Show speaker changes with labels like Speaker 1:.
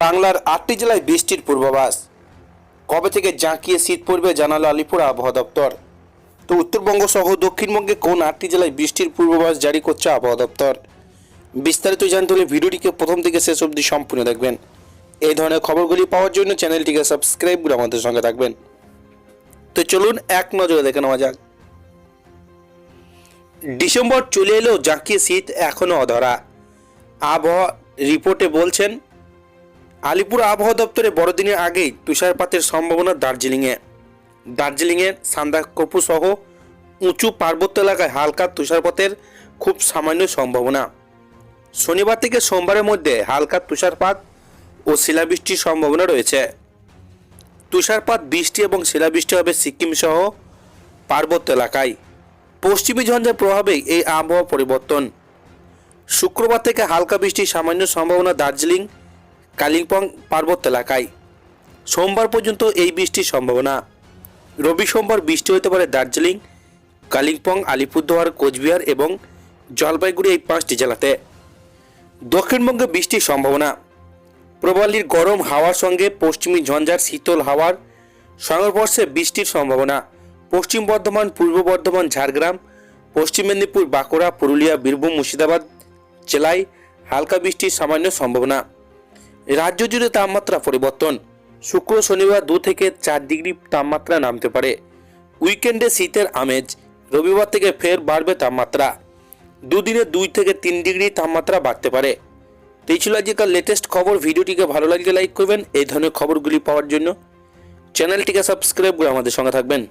Speaker 1: বাংলার আটটি জেলায় বৃষ্টির পূর্বাভাস। কবে থেকে জাঁকিয়ে শীত পড়বে জানালো আলিপুর আবহাওয়া দপ্তর। তো উত্তরবঙ্গ সহ দক্ষিণবঙ্গে কোন আটটি জেলায় বৃষ্টির পূর্বাভাস জারি করছে আবহাওয়া দপ্তর? বিস্তারিত জানতে হলে ভিডিওটিকে প্রথম থেকে শেষ অবধি সম্পূর্ণ দেখবেন। এই ধরনের খবরগুলি পাওয়ার জন্য চ্যানেলটিকে সাবস্ক্রাইব করে আমাদের সঙ্গে থাকবেন। তো চলুন এক নজরে দেখে নেওয়া যাক। ডিসেম্বর চলে এলেও জাঁকিয়ে শীত এখনও অধরা। আবহাওয়া রিপোর্টে বলছেন আলিপুর আবহাওয়া দপ্তরে বড়দিনের আগেই তুষারপাতের সম্ভাবনা দার্জিলিংয়ে। দার্জিলিংয়ের সান্দাকপু সহ উঁচু পার্বত্য এলাকায় হালকা তুষারপাতের খুব সামান্য সম্ভাবনা। শনিবার থেকে সোমবারের মধ্যে হালকা তুষারপাত ও শিলাবৃষ্টির সম্ভাবনা রয়েছে। তুষারপাত, বৃষ্টি এবং শিলাবৃষ্টি হবে সিকিম সহ পার্বত্য এলাকায়। পশ্চিমী ঝঞ্ঝার প্রভাবে এই আবহাওয়া পরিবর্তন। শুক্রবার থেকে হালকা বৃষ্টির সামান্য সম্ভাবনা দার্জিলিং কালিম্পং পার্বত্য এলাকায়। সোমবার পর্যন্ত এই বৃষ্টির সম্ভাবনা। রবি সোমবার বৃষ্টি হতে পারে দার্জিলিং, কালিম্পং, আলিপুরদুয়ার, কোচবিহার এবং জলপাইগুড়ি এই পাঁচটি জেলাতে। দক্ষিণবঙ্গে বৃষ্টির সম্ভাবনা। প্রবালীর গরম হাওয়ার সঙ্গে পশ্চিমী ঝঞ্ঝার শীতল হাওয়ার সংঘর্ষে বৃষ্টির সম্ভাবনা। পশ্চিম বর্ধমান, পূর্ব বর্ধমান, ঝাড়গ্রাম, পশ্চিম মেদিনীপুর, বাঁকুড়া, পুরুলিয়া, বীরভূম, মুর্শিদাবাদ জেলায় হালকা বৃষ্টির সামান্য সম্ভাবনা। রাজ্য জুড়ে তাপমাত্রা পরিবর্তন। শুক্র, শনিবার দু থেকে চার ডিগ্রি তাপমাত্রা নামতে পারে। উইকেন্ডে শীতের আমেজ, রবিবার থেকে ফের বাড়বে তাপমাত্রা। দুদিনে দুই থেকে তিন ডিগ্রি তাপমাত্রা বাড়তে পারে। এই ছিল আজকের লেটেস্ট খবর, ভিডিওটিকে ভালো লাগলে লাইক করবেন। এই ধরনের খবরগুলি পাওয়ার জন্য চ্যানেলটিকে সাবস্ক্রাইব করে আমাদের সঙ্গে থাকবেন।